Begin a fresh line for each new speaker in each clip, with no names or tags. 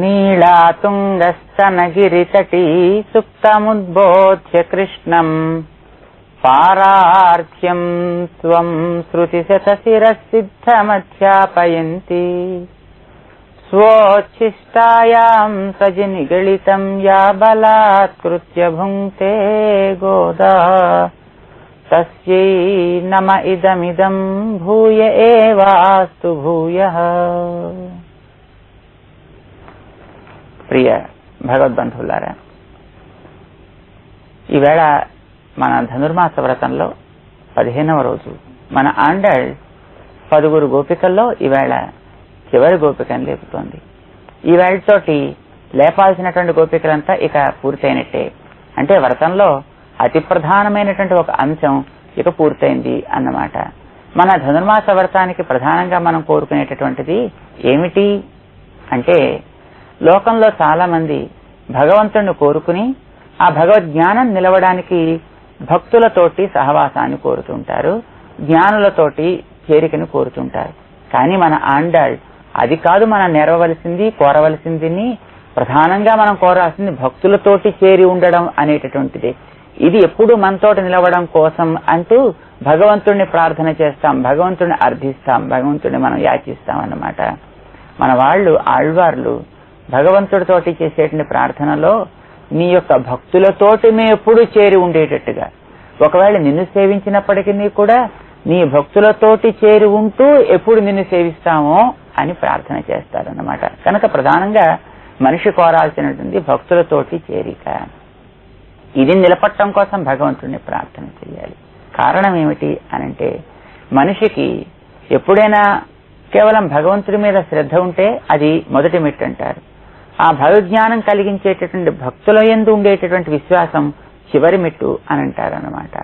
नीलातुङ्गस्तनगिरितटी सुप्तमुद्बोध्य कृष्णम् पारार्थ्यम् त्वम् श्रुतिशतशिरः स्वोच्छिष्टायाम् स्वोच्छिष्टायां सजनिगलितं या बलात्कृत्य भुङ्क्ते गोदा। तस्यै नम इदमिदम् भूय एवास्तु भूयः। ప్రియ భగవద్బంధువులారా ఈవేళ మన ధనుర్మాస వ్రతంలో పదిహేనవ రోజు మన ఆండల్ పదుగురు గోపికల్లో ఈవేళ చివరి గోపికను లేపుతోంది. ఈవేళతోటి లేపాల్సినటువంటి గోపికలంతా ఇక పూర్తయినట్టే. అంటే వ్రతంలో అతి ప్రధానమైనటువంటి ఒక అంశం ఇక పూర్తయింది అన్నమాట. మన ధనుర్మాస వ్రతానికి ప్రధానంగా మనం కోరుకునేటటువంటిది ఏమిటి? అంటే లోకంలో చాలా మంది భగవంతుణ్ణి కోరుకుని ఆ భగవద్ జ్ఞానం నిలవడానికి భక్తులతోటి సహవాసాన్ని కోరుతుంటారు జ్ఞానులతోటి చేరికని కోరుతుంటారు. కానీ మన ఆండాళ్ అది కాదు మనం నెరవలసింది కోరవలసింది ప్రధానంగా మనం కోరాల్సింది భక్తులతోటి చేరి ఉండడం అనేటటువంటిది. ఇది ఎప్పుడు మనతోటి నిలవడం కోసం అంటూ భగవంతుణ్ణి ప్రార్థన చేస్తాం భగవంతుణ్ణి అర్థిస్తాం భగవంతుణ్ణి మనం యాచిస్తాం అన్నమాట. మన వాళ్ళు ఆళ్వార్లు భగవంతుడితోటి చేసేటువంటి ప్రార్థనలో నీ యొక్క భక్తులతోటి మేము ఎప్పుడు చేరి ఉండేటట్టుగా. ఒకవేళ నిన్ను సేవించినప్పటికీ కూడా నీ భక్తులతోటి చేరి ఉంటూ ఎప్పుడు నిన్ను సేవిస్తామో అని ప్రార్థన చేస్తారన్నమాట. కనుక ప్రధానంగా మనిషి కోరాల్సినటువంటి భక్తులతోటి చేరిక. ఇది నిలపట్టం కోసం భగవంతుడిని ప్రార్థన చేయాలి. కారణం ఏమిటి అనంటే మనిషికి ఎప్పుడైనా కేవలం భగవంతుడి మీద శ్రద్ధ ఉంటే అది మొదటి మెట్టు అంటారు. ఆ భగజ్ఞానం కలిగించేటటువంటి భక్తుల ఎందు ఉండేటటువంటి విశ్వాసం చివరి మెట్టు అని అంటారనమాట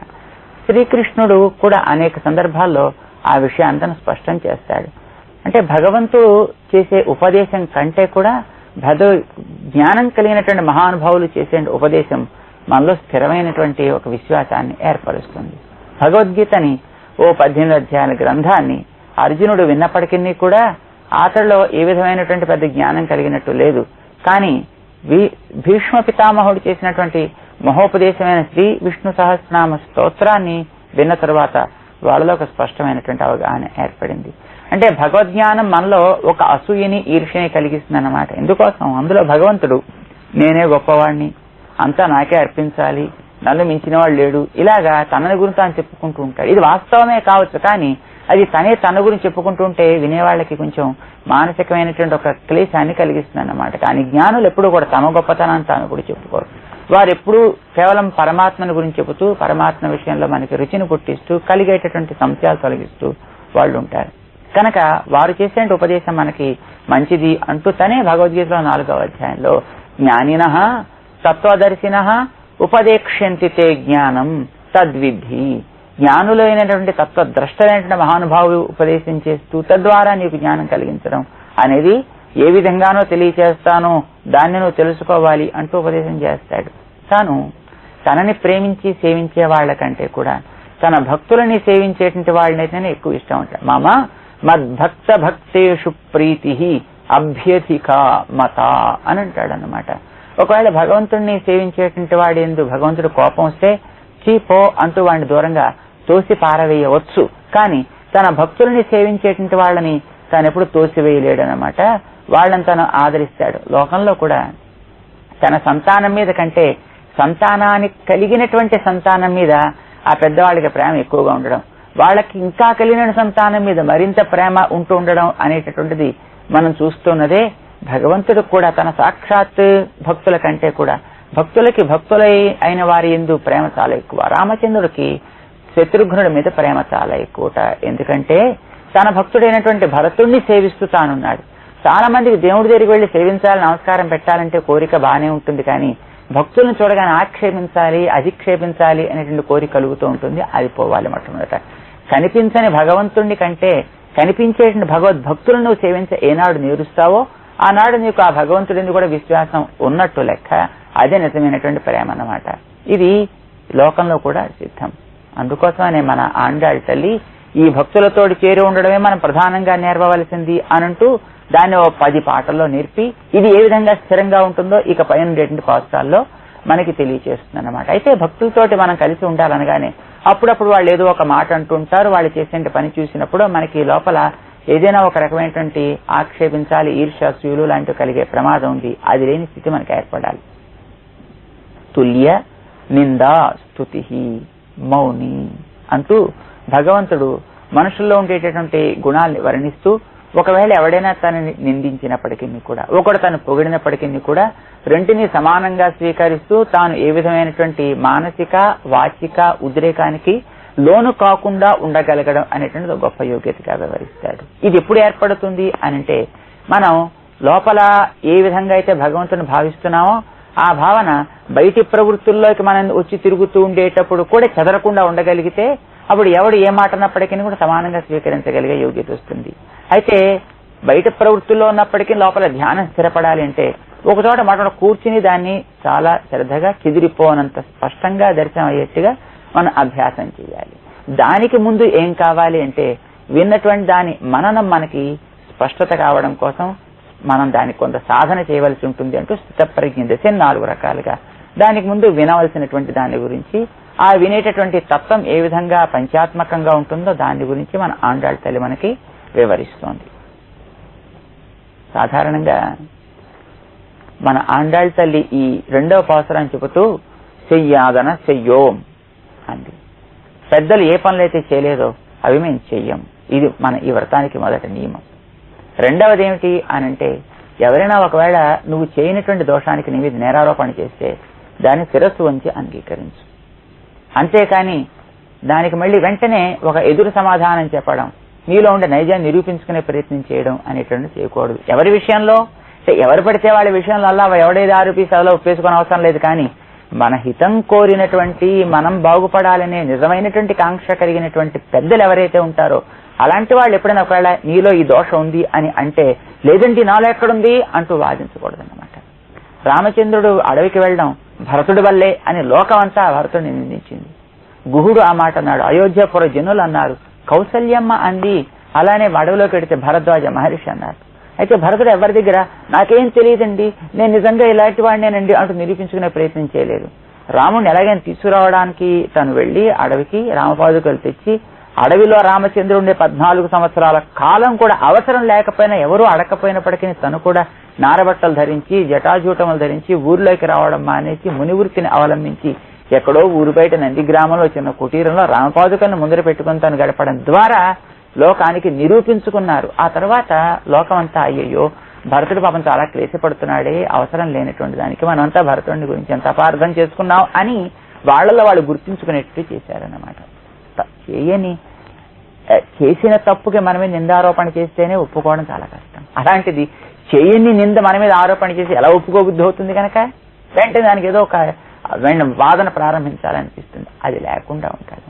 శ్రీకృష్ణుడు కూడా అనేక సందర్భాల్లో ఆ విషయాంతను స్పష్టం చేస్తాడు. అంటే భగవంతుడు చేసే ఉపదేశం కంటే కూడా భగ జ్ఞానం కలిగినటువంటి మహానుభావులు చేసే ఉపదేశం మనలో స్థిరమైనటువంటి ఒక విశ్వాసాన్ని ఏర్పరుస్తుంది. భగవద్గీతని ఓ పద్దెనిమిది అధ్యాయాల గ్రంథాన్ని అర్జునుడు విన్నప్పటికీ కూడా అతడిలో ఏ విధమైనటువంటి పెద్ద జ్ఞానం కలిగినట్టు లేదు. కానీ భీష్మ పితామహుడు చేసినటువంటి మహోపదేశమైన శ్రీ విష్ణు సహస్రనామ స్తోత్రాన్ని విన్న తరువాత వాళ్ళలో ఒక స్పష్టమైనటువంటి అవగాహన ఏర్పడింది. అంటే భగవద్జ్ఞానం మనలో ఒక అసూయని ఈర్ష్యని కలిగిస్తుంది అన్నమాట ఎందుకోసం? అందులో భగవంతుడు నేనే గొప్పవాణ్ణి అంతా నాకే అర్పించాలి నన్ను మించిన వాడు లేడు ఇలాగా తనని గురించి తాను చెప్పుకుంటూ ఉంటాడు. ఇది వాస్తవమే కావచ్చు కానీ అది తనే తన గురించి చెప్పుకుంటుంటే వినేవాళ్ళకి కొంచెం మానసికమైనటువంటి ఒక క్లేశాన్ని కలిగిస్తుంది అన్నమాట కానీ జ్ఞానులు ఎప్పుడూ కూడా తమ గొప్పతనాన్ని తాను కూడా చెప్పుకోరు. వారు ఎప్పుడూ కేవలం పరమాత్మని గురించి చెబుతూ పరమాత్మ విషయంలో మనకి రుచిని పుట్టిస్తూ కలిగేటటువంటి సంశయాలు తొలగిస్తూ వాళ్ళు ఉంటారు. కనుక వారు చేసే ఉపదేశం మనకి మంచిది అంటూ తనే భగవద్గీతలో నాలుగవ అధ్యాయంలో జ్ఞానిన తత్వదర్శిన ఉపదేక్షంతితే జ్ఞానం తద్విధి జ్ఞానులైనటువంటి తత్వద్రష్టలైనటువంటి మహానుభావులు ఉపదేశం చేస్తూ తద్వారా నీకు జ్ఞానం కలిగించడం అనేది ఏ విధంగానో తెలియచేస్తానో దాన్ని నువ్వు తెలుసుకోవాలి అంటూ ఉపదేశం చేస్తాడు. తాను తనని ప్రేమించి సేవించే వాళ్ళకంటే కూడా తన భక్తులని సేవించేటువంటి వాళ్ళనైతేనే ఎక్కువ ఇష్టం ఉంటాడు. మామ మద్భక్త భక్తేషు ప్రీతి అభ్యధిక మత అని అంటాడు అనమాట ఒకవేళ భగవంతుడిని సేవించేటువంటి వాడు ఎందు భగవంతుడు కోపం వస్తే చీపో అంటూ వాడిని దూరంగా తోసి పారవేయవచ్చు. కానీ తన భక్తులని సేవించేటువంటి వాళ్ళని తనెప్పుడు తోసివేయలేడనమాట వాళ్ళని తను ఆదరిస్తాడు. లోకంలో కూడా తన సంతానం మీద కంటే సంతానానికి కలిగినటువంటి సంతానం మీద ఆ పెద్దవాళ్ళకి ప్రేమ ఎక్కువగా ఉండడం వాళ్ళకి ఇంకా కలిగిన సంతానం మీద మరింత ప్రేమ ఉంటూ ఉండడం అనేటటువంటిది మనం చూస్తున్నదే. భగవంతుడు కూడా తన సాక్షాత్ భక్తుల కంటే కూడా భక్తులకి భక్తులై అయిన వారి ఎందు ప్రేమ చాలా ఎక్కువ. రామచంద్రుడికి శత్రుఘ్నుడి మీద ప్రేమ చాలా ఎక్కువట. ఎందుకంటే తన భక్తుడైనటువంటి భరతుణ్ణి సేవిస్తూ తానున్నాడు. చాలా మందికి దేవుడి దగ్గరికి వెళ్ళి సేవించాలి నమస్కారం పెట్టాలంటే కోరిక బాగానే ఉంటుంది. కానీ భక్తులను చూడగానే ఆక్షేపించాలి అధిక్షేపించాలి అనేటువంటి కోరిక కలుగుతూ ఉంటుంది. అది పోవాలి మొట్టమొదట. కనిపించని భగవంతుణ్ణి కంటే కనిపించేటువంటి భగవద్భక్తులను నువ్వు సేవించ ఏనాడు నేరుస్తావో ఆనాడు నీకు ఆ భగవంతుడిని కూడా విశ్వాసం ఉన్నట్టు లెక్క. అదే నిజమైనటువంటి ప్రేమ అన్నమాట. ఇది లోకంలో కూడా సిద్ధం. అందుకోసమనే మన ఆండాళ్ళ తల్లి ఈ భక్తులతోటి చేరి ఉండడమే మనం ప్రధానంగా నేర్వవలసింది అనంటూ దాన్ని ఓ పది పాటల్లో నేర్పి ఇది ఏ విధంగా స్థిరంగా ఉంటుందో ఇక పైన ఉండేటువంటి పాత్రాల్లో మనకి తెలియచేస్తుంది అనమాట అయితే భక్తులతోటి మనం కలిసి ఉండాలనగానే అప్పుడప్పుడు వాళ్ళు ఏదో ఒక మాట అంటుంటారు వాళ్ళు చేసే పని చూసినప్పుడు మనకి లోపల ఏదైనా ఒక రకమైనటువంటి ఆక్షేపించాలి ఈర్ష్యాసూయులు లాంటివి కలిగే ప్రమాదం ఉంది. అది లేని స్థితి మనకి ఏర్పడాలి. తుల్య నిందా స్థుతి మౌని అంటూ భగవంతుడు మనుషుల్లో ఉండేటటువంటి గుణాల్ని వర్ణిస్తూ ఒకవేళ ఎవడైనా తనని నిందించినప్పటికీ కూడా ఒకడు తను పొగిడినప్పటికీ కూడా రెంటిని సమానంగా స్వీకరిస్తూ తాను ఏ విధమైనటువంటి మానసిక వాచిక ఉద్రేకానికి లోను కాకుండా ఉండగలగడం అనేటువంటిది గొప్ప యోగ్యతగా వివరిస్తాడు. ఇది ఎప్పుడు ఏర్పడుతుంది అని అంటే మనం లోపల ఏ విధంగా అయితే భగవంతుని భావిస్తున్నామో ఆ భావన బయటి ప్రవృత్తుల్లోకి మనం వచ్చి తిరుగుతూ ఉండేటప్పుడు కూడా చెదరకుండా ఉండగలిగితే అప్పుడు ఎవడు ఏ మాట అన్నప్పటికీ కూడా సమానంగా స్వీకరించగలిగే యోగ్యత వస్తుంది. అయితే బయట ప్రవృత్తుల్లో ఉన్నప్పటికీ లోపల ధ్యానం స్థిరపడాలి అంటే ఒక చోట మాట కూర్చుని దాన్ని చాలా శ్రద్ధగా చిదిరిపోనంత స్పష్టంగా దర్శనం అయ్యేట్టుగా మనం అభ్యాసం చేయాలి. దానికి ముందు ఏం కావాలి అంటే విన్నటువంటి దాని మననం మనకి స్పష్టత కావడం కోసం మనం దానికి కొంత సాధన చేయవలసి ఉంటుంది అంటూ స్థితప్రజ్ఞ దశ నాలుగు రకాలుగా. దానికి ముందు వినవలసినటువంటి దాని గురించి ఆ వినేటటువంటి తత్వం ఏ విధంగా పంచాత్మకంగా ఉంటుందో దాని గురించి మన ఆండాళ్ తల్లి మనకి వివరిస్తోంది. సాధారణంగా మన ఆండాళ్ తల్లి ఈ రెండవ పాసరం చెబుతూ చెయ్యాదన చెయ్యోం అంది. పెద్దలు ఏ పనులైతే చేయలేదో అవి మేము చెయ్యం. ఇది మన ఈ వ్రతానికి మొదటి నియమం. రెండవది ఏమిటి అని అంటే ఎవరైనా ఒకవేళ నువ్వు చేయనటువంటి దోషానికి నీ మీద నేరారోపణ చేస్తే దాన్ని శిరస్సు వంచి అంగీకరించు. అంతేకాని దానికి మళ్ళీ వెంటనే ఒక ఎదురు సమాధానం చెప్పడం నీలో ఉండే నైజాన్ని నిరూపించుకునే ప్రయత్నం చేయడం అనేటువంటి చేయకూడదు. ఎవరి విషయంలో? అంటే ఎవరు పడితే వాళ్ళ విషయంలో అలా ఎవడేది ఆరోపిస్తే అలా ఒప్పేసుకునే అవసరం లేదు కానీ మన హితం కోరినటువంటి మనం బాగుపడాలనే నిజమైనటువంటి కాంక్ష కలిగినటువంటి పెద్దలు ఎవరైతే ఉంటారో అలాంటి వాళ్ళు ఎప్పుడైనా ఒకవేళ నీలో ఈ దోషం ఉంది అని అంటే లేదండి నాలో ఎక్కడుంది? అంటూ వాదించకూడదు అనమాట రామచంద్రుడు అడవికి వెళ్ళడం భరతుడి వల్లే అని లోకమంతా భరతుడిని నిందించింది. గుహుడు ఆ మాట అన్నాడు అయోధ్యపుర జనులు అన్నారు కౌసల్యమ్మ అంది అలానే అడవిలోకి వెడితే భరద్వాజ మహర్షి అన్నారు. అయితే భరతుడు ఎవరి దగ్గర నాకేం తెలియదండి నేను నిజంగా ఇలాంటి వాడినేనండి అంటూ నిరూపించుకునే ప్రయత్నం చేయలేదు. రాముడిని ఎలాగైనా తీసుకురావడానికి తను వెళ్ళి అడవికి రామపాదుకలు తెచ్చి అడవిలో రామచంద్రుడి పద్నాలుగు సంవత్సరాల కాలం కూడా అవసరం లేకపోయినా ఎవరూ అడకపోయినప్పటికీ తను కూడా నారబట్టలు ధరించి జటాజూటములు ధరించి ఊర్లోకి రావడం మానేసి మునివృత్తిని అవలంబించి ఎక్కడో ఊరు బయట నంది గ్రామంలో చిన్న కుటీరంలో రామపాదుకలను ముందర పెట్టుకుని తను గడపడం ద్వారా లోకానికి నిరూపించుకున్నారు. ఆ తర్వాత లోకమంతా అయ్యయ్యో భరతుడు పాపం చాలా క్లేశపడుతున్నాడే అవసరం లేనటువంటి దానికి మనమంతా భరతుడిని గురించి ఎంత అపార్థం చేసుకున్నాం అని వాళ్ళలో వాళ్ళు గుర్తించుకునేట్టు చేశారన్నమాట. చేయని చేసిన తప్పుకి మన మీద నిందారోపణ చేస్తేనే ఒప్పుకోవడం చాలా కష్టం. అలాంటిది చేయని నింద మన మీద ఆరోపణ చేసి ఎలా ఒప్పుకోబుద్ధి అవుతుంది కనుక? వెంటనే దానికి ఏదో ఒక వాదన ప్రారంభించాలనిపిస్తుంది. అది లేకుండా ఉంటుంది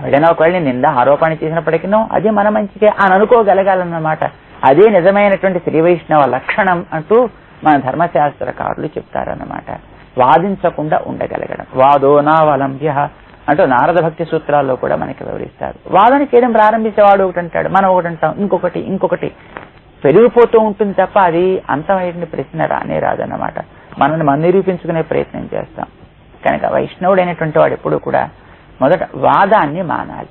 ఎవడైనా ఒకవేళ నింద ఆరోపణ చేసినప్పటికీ అది మన మంచికే అని అనుకోగలగాలన్నమాట. అదే నిజమైనటువంటి శ్రీ వైష్ణవ లక్షణం అంటూ మన ధర్మశాస్త్రకారులు చెప్తారన్నమాట. వాదించకుండా ఉండగలగడం. వాదో నావలంబ్య అంటూ నారద భక్తి సూత్రాల్లో కూడా మనకి వివరిస్తారు. వాదన చేయడం ప్రారంభించేవాడు ఒకటి అంటాడు మనం ఒకటి అంటాం ఇంకొకటి ఇంకొకటి. పెరిగిపోతూ ఉంటుంది తప్ప అది అంతమైన ప్రశ్న రానే రాదన్నమాట. మనల్ని మనం నిరూపించుకునే ప్రయత్నం చేస్తాం. కనుక వైష్ణవుడైనటువంటి వాడు ఎప్పుడు కూడా మొదట వాదాన్ని మానాలి.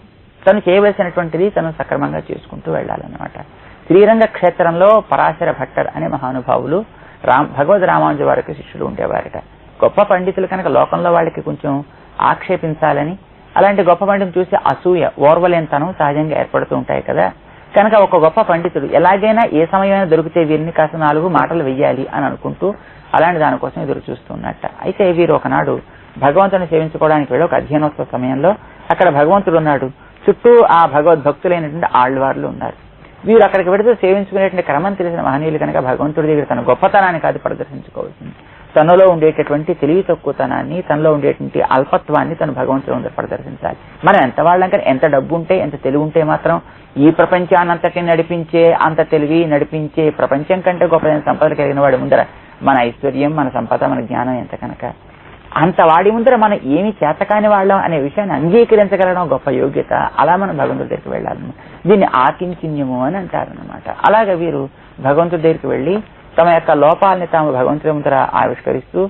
తను చేయవలసినటువంటిది తను సక్రమంగా చేసుకుంటూ వెళ్ళాలన్నమాట. శ్రీరంగ క్షేత్రంలో పరాశర భట్టర్ అనే మహానుభావులు రామ్ భగవద్ రామానుజ వారికి శిష్యులు ఉండేవారట. గొప్ప పండితులు కనుక లోకంలో వాళ్ళకి కొంచెం ఆక్షేపించాలని. అలాంటి గొప్ప పండితులు చూసి అసూయ ఓర్వలేనితనం సహజంగా ఏర్పడుతూ ఉంటాయి కదా. కనుక ఒక గొప్ప పండితుడు ఎలాగైనా ఏ సమయమైనా దొరికితే వీరిని కాస్త నాలుగు మాటలు వెయ్యాలి అని అనుకుంటూ అలాంటి దానికోసం ఎదురు చూస్తున్నట్ట. అయితే వీరు ఒకనాడు భగవంతుని సేవించుకోవడానికి వెళ్ళి ఒక అధ్యయనోత్సవ సమయంలో అక్కడ భగవంతుడు ఉన్నాడు. చుట్టూ ఆ భగవద్భక్తులైనటువంటి ఆళ్వార్లు ఉన్నారు. వీరు అక్కడికి వెడితే సేవించుకునేటువంటి క్రమం తెలిసిన మహనీయులు కనుక భగవంతుడి దగ్గర తన గొప్పతనాన్ని కాదు ప్రదర్శించుకోవాల్సింది. తనలో ఉండేటటువంటి తెలివి తక్కువతనాన్ని తనలో ఉండేటువంటి అల్పత్వాన్ని తను భగవంతుడు ఉంది ప్రదర్శించాలి మనం ఎంత వాళ్ళం కానీ ఎంత డబ్బు ఉంటే ఎంత తెలివి ఉంటే మాత్రం ఈ ప్రపంచాన్నంతటి నడిపించే అంత తెలివి నడిపించే ప్రపంచం కంటే గొప్పదైన సంపదలు కలిగిన వాడి ముందర మన ఐశ్వర్యం మన సంపద మన జ్ఞానం ఎంత కనుక? అంత వాడి ముందర మనం ఏమి చేతకాని వాళ్ళం అనే విషయాన్ని అంగీకరించగలడం గొప్ప యోగ్యత. అలా మనం భగవంతుడి దగ్గరికి వెళ్ళాలి. దీన్ని ఆకించిన్యము అని అంటారనమాట అలాగే వీరు భగవంతుడి దగ్గరికి వెళ్ళి తమ యొక్క లోపాలని తాము భగవంతుడి ముందర ఆవిష్కరిస్తూ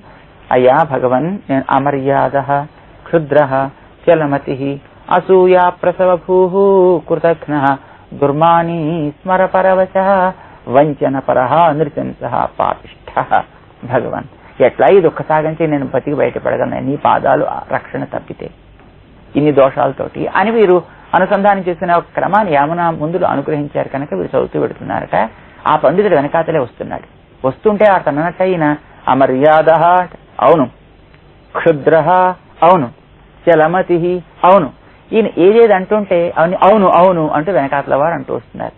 అయ్యా భగవన్ నేను అమర్యాద క్షుద్ర చలమతి అసూయా ప్రసవభూ కృతఘ్న దుర్మాని స్మర పరవశ వంచన పరహ నృశంస పాపిష్ట భగవన్ ఎట్లా ఈ దుఃఖ సాగించి నేను బతికి బయటపడగలను నీ పాదాలు రక్షణ తప్పితే. ఇన్ని దోషాలతోటి. అని వీరు అనుసంధానం చేసిన క్రమాన్ని యామున ముందులు అనుగ్రహించారు కనుక వీరు చదువుతూ పెడుతున్నారట. ఆ పండితుడు వెనకాతలే వస్తున్నాడు. వస్తుంటే అతను అన్నట్టు అమర్యాద అవును. క్షుద్ర అవును. చలమతి అవును. ఈయన ఏదేది అంటుంటే అవును అవును అవును అంటూ వెనకాతల వారు అంటూ వస్తున్నారు.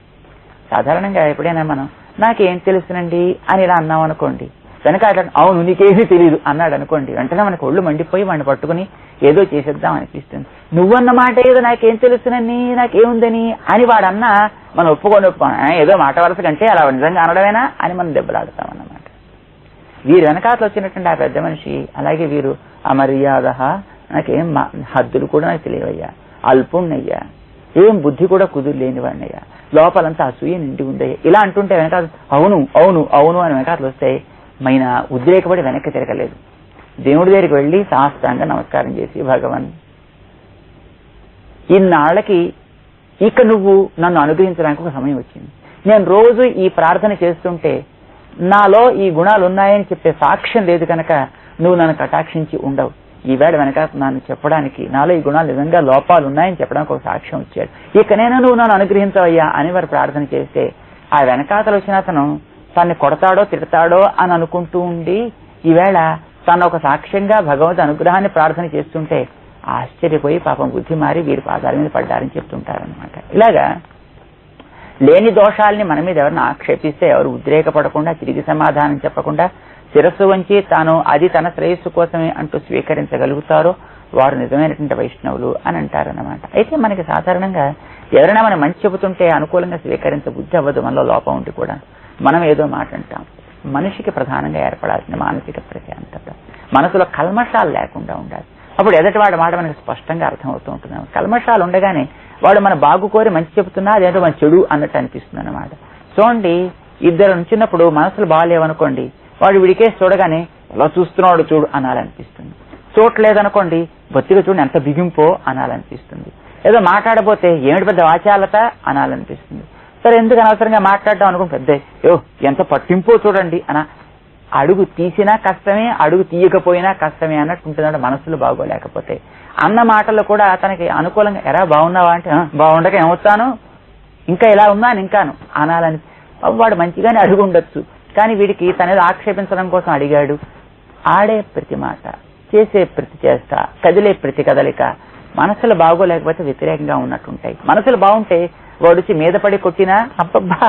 సాధారణంగా ఎప్పుడైనా మనం నాకేం తెలుసునండి? అని ఇలా అన్నాం అనుకోండి వెనక అట్లా అవును నీకేమీ తెలియదు అన్నాడు అనుకోండి. వెంటనే మనకు ఒళ్ళు మండిపోయి వాడిని పట్టుకుని ఏదో చేసేద్దాం అనిపిస్తుంది. నువ్వన్న మాట ఏదో నాకేం తెలుసునని నాకేముందని అని వాడన్నా మనం ఒప్పుకొని ఒప్పుకోను ఏదో మాట వలస కంటే అలా నిజంగా అనడమేనా? అని మనం దెబ్బలాడతాం అన్నమాట వీరు వెనకాతలు వచ్చినటువంటి ఆ పెద్ద మనిషి అలాగే వీరు అమర్యాద నాకేం హద్దులు కూడా నాకు తెలియవయ్యా. అల్పుణ్ణయ్యా. ఏం బుద్ధి కూడా కుదురు లేని వాడినయ్యా లోపలంతా అసూయ నిండి ఉందయ్యా. ఇలా అంటుంటే వెనకాల అవును అవును అవును అని వెనకాతలు వస్తే మైన ఉద్రేకపడి వెనక్కి తిరగలేదు. దేవుడి దగ్గరికి వెళ్ళి సాష్టాంగా నమస్కారం చేసి భగవన్ ఇన్నాళ్ళకి ఇక నువ్వు నన్ను అనుగ్రహించడానికి ఒక సమయం వచ్చింది. నేను రోజు ఈ ప్రార్థన చేస్తుంటే నాలో ఈ గుణాలు ఉన్నాయని చెప్పే సాక్ష్యం లేదు కనుక నువ్వు నన్ను కటాక్షించి ఉండవు. ఈవేళ వెనక నన్ను చెప్పడానికి నాలో ఈ గుణాలు నిజంగా లోపాలు ఉన్నాయని చెప్పడానికి ఒక సాక్ష్యం వచ్చాడు. ఇక నేను నువ్వు నన్ను అనుగ్రహించవయ్యా అని వారు ప్రార్థన చేస్తే ఆ వెనకాతలు వచ్చిన అతను తన్ని కొడతాడో తిడతాడో అని అనుకుంటూ ఉండి ఈవేళ తను ఒక సాక్ష్యంగా భగవద్ అనుగ్రహాన్ని ప్రార్థన చేస్తుంటే ఆశ్చర్యపోయి పాపం బుద్ధి మారి వీరి పాదాల మీద పడ్డారని చెప్తుంటారనమాట ఇలాగా లేని దోషాల్ని మన మీద ఎవరిని ఆక్షేపిస్తే ఎవరు ఉద్రేకపడకుండా తిరిగి సమాధానం చెప్పకుండా శిరస్సు వంచి తాను అది తన శ్రేయస్సు కోసమే అంటూ స్వీకరించగలుగుతారో వారు నిజమైనటువంటి వైష్ణవులు అని అంటారనమాట అయితే మనకి సాధారణంగా ఎవరైనా మనం మంచి చెబుతుంటే అనుకూలంగా స్వీకరించ బుద్ధి అవ్వదు మనలో లోపం ఉండి కూడా. మనం ఏదో మాట అంటాం. మనిషికి ప్రధానంగా ఏర్పడాల్సిన మానసిక ప్రశాంతత మనసులో కల్మషాలు లేకుండా ఉండాలి. అప్పుడు ఎదటి వాడి మాట మనకి స్పష్టంగా అర్థమవుతూ ఉంటుంది. కల్మషాలు ఉండగానే వాడు మన బాగు కోరి మంచి చెబుతున్నా అదేంటో మన చెడు అన్నట్టు అనిపిస్తుంది అనమాట చూడండి ఇద్దరు నుంచినప్పుడు మనసులు బాగాలేవనుకోండి వాడు విడికేసి చూడగానే ఎలా చూస్తున్నాడు చూడు అనాలనిపిస్తుంది. చూడలేదనుకోండి బొత్తిగా చూడు ఎంత బిగింపో అనాలనిపిస్తుంది. ఏదో మాట్లాడబోతే ఏమిటి పెద్ద వాచాలత? అనాలనిపిస్తుంది. సరే ఎందుకు అనవసరంగా మాట్లాడడం అనుకుంటే పెద్ద. యో ఎంత పట్టింపో చూడండి అన. అడుగు తీసినా కష్టమే అడుగు తీయకపోయినా కష్టమే అన్నట్టు ఉంటుందంటే మనసులు బాగోలేకపోతే. అన్న మాటలు కూడా తనకి అనుకూలంగా ఎరా బాగున్నావా అంటే బాగుండక ఏమవుతాను ఇంకా ఇలా ఉన్నాను ఇంకాను. అనాలని. వాడు మంచిగానే అడుగు ఉండొచ్చు కానీ వీడికి తనేదో ఆక్షేపించడం కోసం అడిగాడు. ఆడే ప్రతి మాట చేసే ప్రతి చేష్ట కదిలే ప్రతి కదలిక మనసులు బాగోలేకపోతే వ్యతిరేకంగా ఉన్నట్టుంటాయి. మనసులు బాగుంటే వాడిచి మీద పడి కొట్టినా అబ్బబ్బా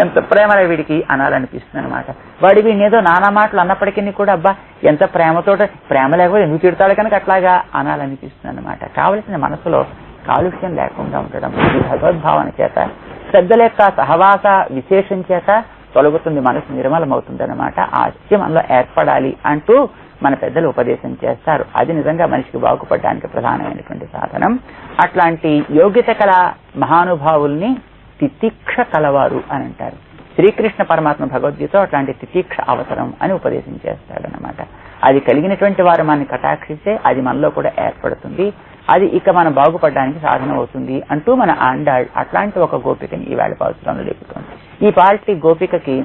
ఎంత ప్రేమరా వీడికి అనాలనిపిస్తుంది అనమాట వాడి వీడిని ఏదో నానా మాటలు అన్నప్పటికీ కూడా అబ్బా ఎంత ప్రేమతోట ప్రేమ లేకపోతే ఎందుకు తిడతాడు కనుక అట్లాగా అనాలనిపిస్తుంది అనమాట కావలసిన మనసులో కాలుష్యం లేకుండా ఉండడం ఈ భగవద్భావన చేత శ్రద్ధ యొక్క సహవాస విశేషం చేత తొలగుతుంది మనసు నిర్మలమవుతుంది అనమాట ఆ అత్యం మనలో ఏర్పడాలి అంటూ మన పెద్దలు ఉపదేశం చేస్తారు. అది నిజంగా మనిషికి బాగుపడడానికి ప్రధానమైనటువంటి సాధనం. అట్లాంటి యోగ్యత కల మహానుభావుల్ని తితిక్ష కలవారు అని అంటారు. శ్రీకృష్ణ పరమాత్మ భగవద్గీత అట్లాంటి తితీక్ష అవసరం అని ఉపదేశం చేస్తాడనమాట అది కలిగినటువంటి వారు మనని కటాక్షిస్తే అది మనలో కూడా ఏర్పడుతుంది. అది ఇక మనం బాగుపడడానికి సాధన అవుతుంది అంటూ మన ఆండాళ్ అట్లాంటి ఒక గోపికని ఈ వేళ పాల్చడంలో లేపుతోంది. ఈ పాల్టి గోపికకి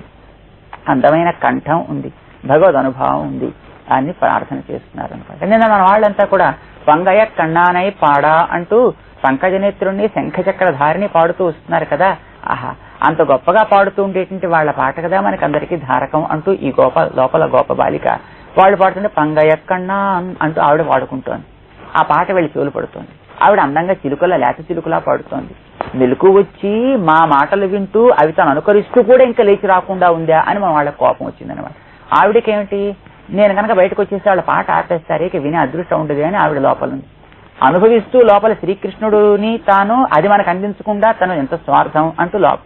అందమైన కంఠం ఉంది భగవద్ అనుభవం ఉంది. అని ప్రార్థన చేస్తున్నారు అనమాట నిన్న మన వాళ్ళంతా కూడా పంగయ కన్నానై పాడా అంటూ పంకజనేత్రుణ్ణి శంఖచక్రధారిని పాడుతూ వస్తున్నారు కదా. ఆహా అంత గొప్పగా పాడుతూ ఉండేటువంటి వాళ్ళ పాట కదా మనకి అందరికీ ధారకం అంటూ ఈ గోప లోపల గోప బాలిక వాళ్ళు పాడుతుంటే పంగయ కన్నా అంటూ ఆవిడ పాడుకుంటోంది. ఆ పాట వెళ్ళి చెవులు పడుతోంది. ఆవిడ అందంగా చిలుకల లేత చిలుకలా పాడుతోంది. మెలకు వచ్చి మా మాటలు వింటూ అవి తను అనుకరిస్తూ కూడా ఇంకా లేచి రాకుండా ఉందా అని మా వాళ్ళకి కోపం వచ్చిందనమాట ఆవిడకేమిటి? నేను కనుక బయటకు వచ్చేసి వాళ్ళ పాట ఆపేస్తారు ఇక వినే అదృష్టం ఉండదు అని ఆవిడ లోపల ఉంది అనుభవిస్తూ లోపల శ్రీకృష్ణుడుని తాను అది మనకు అందించకుండా తను ఎంత స్వార్థం అంటూ లోప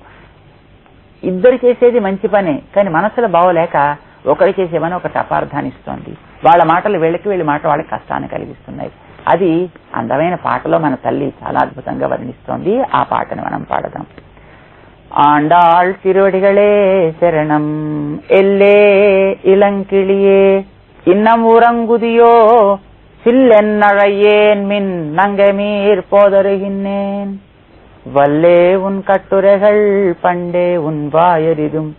ఇద్దరు చేసేది మంచి పనే కానీ మనసులో బాగోలేక ఒకరి చేసేమని ఒక అపార్థాన్ని ఇస్తోంది వాళ్ళ మాటలు వీళ్ళకి వీళ్ళ మాట వాళ్ళకి కష్టాన్ని కలిగిస్తున్నాయి అది అందమైన పాటలో మన తల్లి చాలా అద్భుతంగా వర్ణిస్తోంది ఆ పాటని మనం పాడదాం ஆண்டாள் திருவடிகளே சரணம் எல்லே இளங்கிளியே இன்னம் உறங்குதியோ சில்லென்னழையேன் மின் நங்கமீர் போதருகின்றேன் வல்லே உன் கட்டுரைகள் பண்டே உன் வாயரிதும்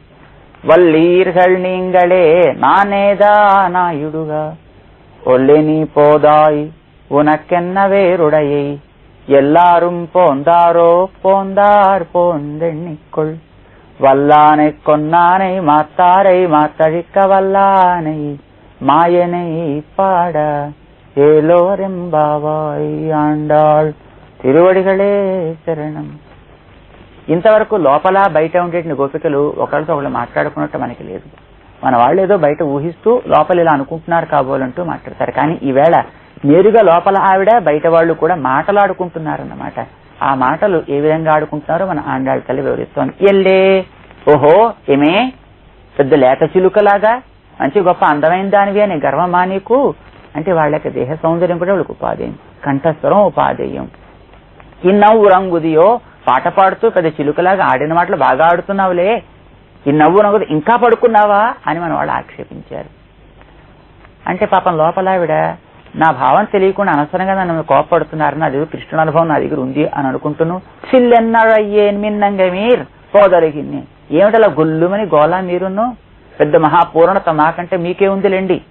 வல்லீர்கள் நீங்களே நானேதானாயுடுக ஒல்லி நீ போதாய் உனக்கென்ன வேருடையை எல்லாரும் போந்தாரோ போந்தார் போந்தெண்ணிக்கொள். வல்லானை கொன்னானை மாத்தாரை மாத்தழிக்க வல்லானை மாயனை பாட ஏலோரெம்பாவாய் ஆண்டாள் திருவடிகளே சரணம். ఇంతవరకు లోపల బయట ఉండేటి గోపికలు ఒకరితో ఒకళ్ళు మాట్లాడుకున్నట్టు మనకి లేదు. మన వాళ్ళు ఏదో బయట ఊహిస్తూ లోపల ఇలా అనుకుంటున్నారు కాబోలంటూ మాట్లాడతారు. కానీ ఈవేళ నేరుగా లోపల ఆవిడ బయట వాళ్ళు కూడా మాటలాడుకుంటున్నారన్నమాట. ఆ మాటలు ఏ విధంగా ఆడుకుంటున్నారో మన ఆండాళ్ళ తల్లి వివరిస్తోంది. ఎల్లే ఓహో ఏమే? పెద్ద లేత చిలుకలాగా? మంచి గొప్ప అందమైన దానివి అని గర్వమా నీకు? అంటే వాళ్ళకి దేహ సౌందర్యం కూడా వాళ్ళకి ఉపాధేయం కంఠస్వరం ఉపాధేయం ఇన్నవ్వు రంగుదియో పాట పాడుతూ పెద్ద చిలుకలాగా ఆడిన మాటలు బాగా ఆడుతున్నావులే. ఈ నవ్వు నవ్వు ఇంకా పడుకున్నావా అని మన వాళ్ళు ఆక్షేపించారు. అంటే పాపం లోపల ఆవిడ నా భావం తెలియకుండా అనవసరంగా నన్ను కోపడుతున్నారని అది కృష్ణుడు అనుభవం నా దగ్గర ఉంది అని అనుకుంటున్నాను చిల్లెన్నయ్యేన్ మిన్నంగా మీరు పోదరిగింది ఏమిటలా గొల్లుమని గోలా మీరును? పెద్ద మహాపూర్ణత నాకంటే మీకే ఉందిలేండి.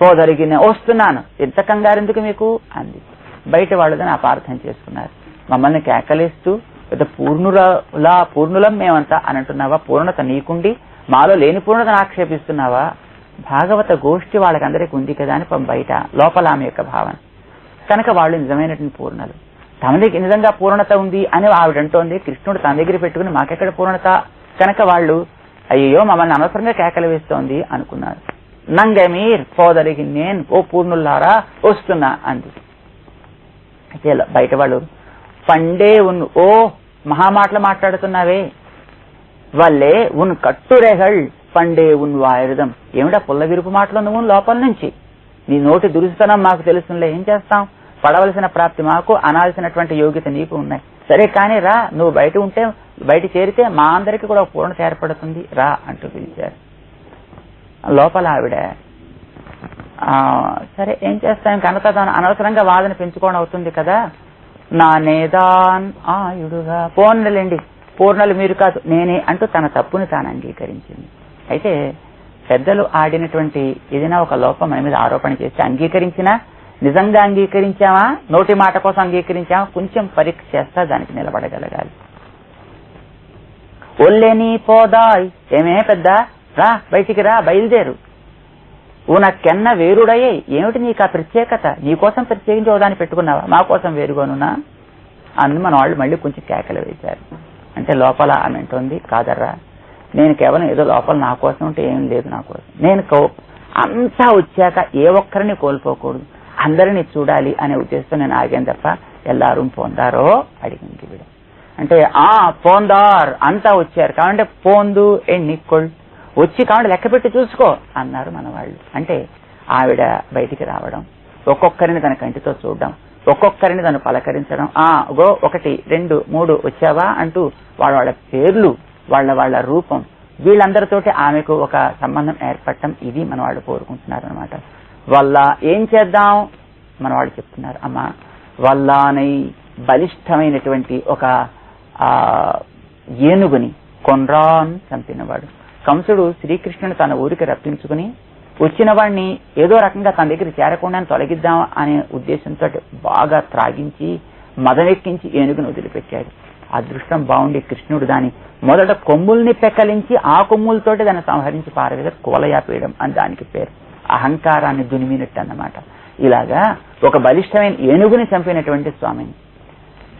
పోదరిగిన వస్తున్నాను. ఎంత కంగారెందుకు మీకు? అంది. బయట వాళ్ళదని అపార్థం చేసుకున్నారు. మమ్మల్ని కేకలేస్తూ పెద్ద పూర్ణులలా పూర్ణులం మేమంతా అని అంటున్నావా? పూర్ణత నీకుండి మాలో లేని పూర్ణతను ఆక్షేపిస్తున్నావా? భాగవత గోష్ఠి వాళ్ళకందరికీ ఉంది కదా అని బయట లోపల ఆమె యొక్క భావన. కనుక వాళ్ళు నిజమైనటువంటి పూర్ణలు. తమ దగ్గర నిజంగా పూర్ణత ఉంది అని ఆవిడ అంటోంది. కృష్ణుడు తన దగ్గర పెట్టుకుని మాకెక్కడ పూర్ణత? కనుక వాళ్ళు అయ్యో మమ్మల్ని అనవసరంగా కేకలు వేస్తోంది అనుకున్నారు. నంగమీర్ పోదరికి నేను ఓ పూర్ణుల్లారా వస్తున్నా అంది. అయితే బయట వాళ్ళు పండే ఉన్ ఓ మహామాటలు మాట్లాడుతున్నావే. వల్లే ఉన్ కట్టురేగల్ పండే ఉన్ వాయుధం ఏమిటా పుల్ల విరుపు మాటలు నువ్వు లోపల నుంచి? నీ నోటి దురుస్తనం మాకు తెలుసులే ఏం చేస్తాం? పడవలసిన ప్రాప్తి మాకు అనాల్సినటువంటి యోగ్యత నీకు ఉన్నాయి. సరే కానీ రా నువ్వు బయట ఉంటే బయట చేరితే మా అందరికీ కూడా పూర్ణత ఏర్పడుతుంది రా అంటూ పిలిచారు. లోపల ఆవిడ ఆ, సరే ఏం చేస్తాం? కనుక అనవసరంగా వాదన పెంచుకోవడం అవుతుంది కదా? నా నేదాన్ ఆయుడుగా. పూర్ణలండి పూర్ణలు మీరు కాదు. నేనే అంటూ తన తప్పుని తాను అంగీకరించింది. అయితే పెద్దలు ఆడినటువంటి ఏదైనా ఒక లోపం మన మీద ఆరోపణ చేస్తే అంగీకరించినా నిజంగా అంగీకరించామా? నోటి మాట కోసం అంగీకరించామా? కొంచెం పరీక్ష చేస్తా దానికి నిలబడగలగాలి. ఒళ్ళేని పోదాయ్. ఏమే పెద్ద? రా బయటికి రా బయలుదేరు. కెన్న వేరుడయ్యే? ఏమిటి నీకు ఆ ప్రత్యేకత? నీకోసం ప్రత్యేకించి ఓ పెట్టుకున్నావా? మా కోసం వేరుగానున్నా? అని మన వాళ్ళు మళ్ళీ కొంచెం కేకలు వేశారు. అంటే లోపల ఆమె అంటుంది కాదర్రా నేను కేవలం ఏదో లోపల నా కోసం ఉంటే ఏం లేదు నా కోసం. నేను కో- అంతా వచ్చాక ఏ ఒక్కరిని కోల్పోకూడదు. అందరినీ చూడాలి అనే ఉద్దేశంతో నేను ఆగాను తప్ప ఎల్లారూ పొందారో? అడిగింది అంటే ఆ పోందార్ అంతా వచ్చారు. కాబట్టి పోందు ఎన్నికొల్ వచ్చి కావండి లెక్క పెట్టి చూసుకో అన్నారు మన వాళ్ళు అంటే ఆవిడ బయటికి రావడం ఒక్కొక్కరిని తన కంటితో చూడడం ఒక్కొక్కరిని తను పలకరించడం. ఆ గో ఒకటి రెండు మూడు వచ్చావా అంటూ వాళ్ళ వాళ్ళ పేర్లు వాళ్ళ వాళ్ళ రూపం వీళ్ళందరితోటి ఆమెకు ఒక సంబంధం ఏర్పడటం ఇది మన వాళ్ళు కోరుకుంటున్నారు అనమాట వల్ల ఏం చేద్దాం? మన వాళ్ళు చెప్తున్నారు అమ్మా వల్లానై బలిష్టమైనటువంటి ఒక ఏనుగుని కొన్రాన్ చంపినవాడు. కంసుడు శ్రీకృష్ణుని తన ఊరికి రప్పించుకుని వచ్చినవాడిని ఏదో రకంగా తన దగ్గర చేరకుండా తొలగిద్దాం అనే ఉద్దేశంతో బాగా త్రాగించి మదవెక్కించి ఏనుగును వదిలిపెట్టాడు. అదృష్టం బాగుండి కృష్ణుడు దాని మొదట కొమ్ముల్ని పెక్కలించి ఆ కొమ్ములతోటి దాన్ని సంహరించి పారవేద కోలయాపేయడం అని దానికి పేరు. అహంకారాన్ని దునిమినట్టు అన్నమాట. ఇలాగా ఒక బలిష్టమైన ఏనుగుని చంపినటువంటి స్వామిని.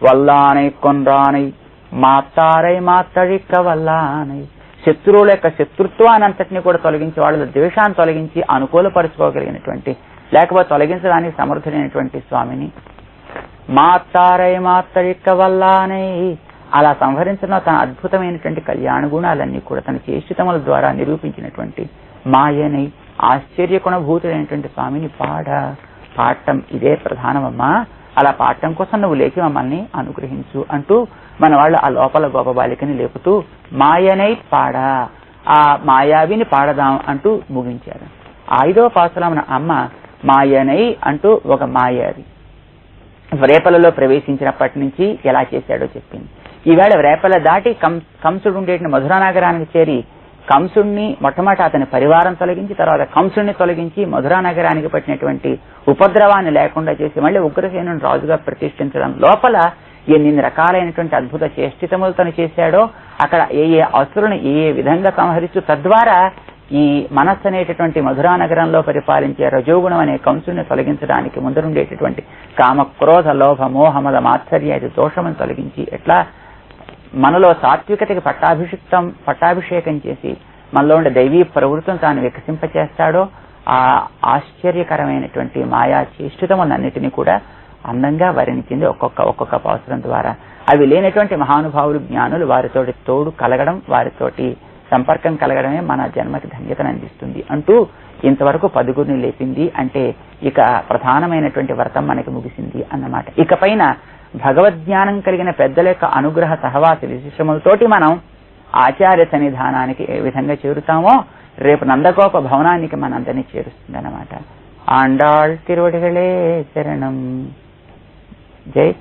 వల్లానై కొన్రానై మాతారై మాత్తడిక్క వల్లానై శత్రువుల యొక్క శత్రుత్వానంతటిని కూడా తొలగించి వాళ్ళ ద్వేషాన్ని తొలగించి అనుకూలపరుచుకోగలిగినటువంటి లేకపోతే తొలగించడానికి సమర్థుడైనటువంటి స్వామిని మాతారై మాతడిక్క వల్లానై అలా సంహరించిన తన అద్భుతమైనటువంటి కళ్యాణ గుణాలన్నీ కూడా తన చేష్టితముల ద్వారా నిరూపించినటువంటి మాయనై ఆశ్చర్యకుణభూతుడైనటువంటి స్వామిని పాడ. పాడటం ఇదే ప్రధానమమ్మా. అలా పాడటం కోసం నువ్వు లేచి మమ్మల్ని అనుగ్రహించు అంటూ మన వాళ్ళు ఆ లోపల గోప బాలికని లేపుతూ మాయనై పాడ ఆ మాయావిని పాడదాం అంటూ ముగించారు. ఐదవ పాసలో మన అమ్మ మాయనై అంటూ ఒక మాయావి రేపలలో ప్రవేశించినప్పటి నుంచి ఎలా చేశాడో చెప్పింది. ఈవేళ రేపల దాటి కం కంసుడు ఉండేటి మధురా నగరానికి చేరి కంసుణ్ణి మొట్టమొదట అతని పరివారం తొలగించి తర్వాత కంసుణ్ణి తొలగించి మధురా నగరానికి పట్టినటువంటి ఉపద్రవాన్ని లేకుండా చేసి మళ్ళీ ఉగ్రసేనుని రాజుగా ప్రతిష్ఠించడం లోపల ఎన్ని రకాలైనటువంటి అద్భుత చేష్టితములు తను చేశాడో అక్కడ ఏ ఏ అసురుని ఏ ఏ విధంగా సంహరిస్తూ తద్వారా ఈ మనస్సు అనేటటువంటి మధురా నగరంలో పరిపాలించే రజోగుణం అనే కంసుని తొలగించడానికి ముందరుండేటటువంటి కామ క్రోధ లోభ మోహమల మాత్సర్య దోషమును తొలగించి ఎట్లా మనలో సాత్వికతకి పట్టాభిషిక్తం పట్టాభిషేకం చేసి మనలో ఉండే దైవీ ప్రవృత్తిని తాను వికసింపచేస్తాడో ఆ ఆశ్చర్యకరమైనటువంటి మాయా చేష్టితములన్నిటినీ కూడా అందంగా వర్ణించింది ఒక్కొక్క ఒక్కొక్క పాసురం ద్వారా. అవి లేనటువంటి మహానుభావులు జ్ఞానులు వారితోటి తోడు కలగడం వారితోటి సంపర్కం కలగడమే మన జన్మకి ధన్యతను అందిస్తుంది. అంటూ ఇంతవరకు పదుగురిని లేపింది అంటే ఇక ప్రధానమైనటువంటి వ్రతం మనకి ముగిసింది అన్నమాట. ఇకపైన భగవద్జ్ఞానం కలిగిన పెద్దల యొక్క అనుగ్రహ సహవాస విశేషములతోటి మనం ఆచార్య సన్నిధానానికి ఏ విధంగా చేరుతామో రేపు నందగోప భవనానికి మనందరినీ చేరుస్తుంది అన్నమాట ఆండాళ్ తిరువడిగలే శరణం. Jay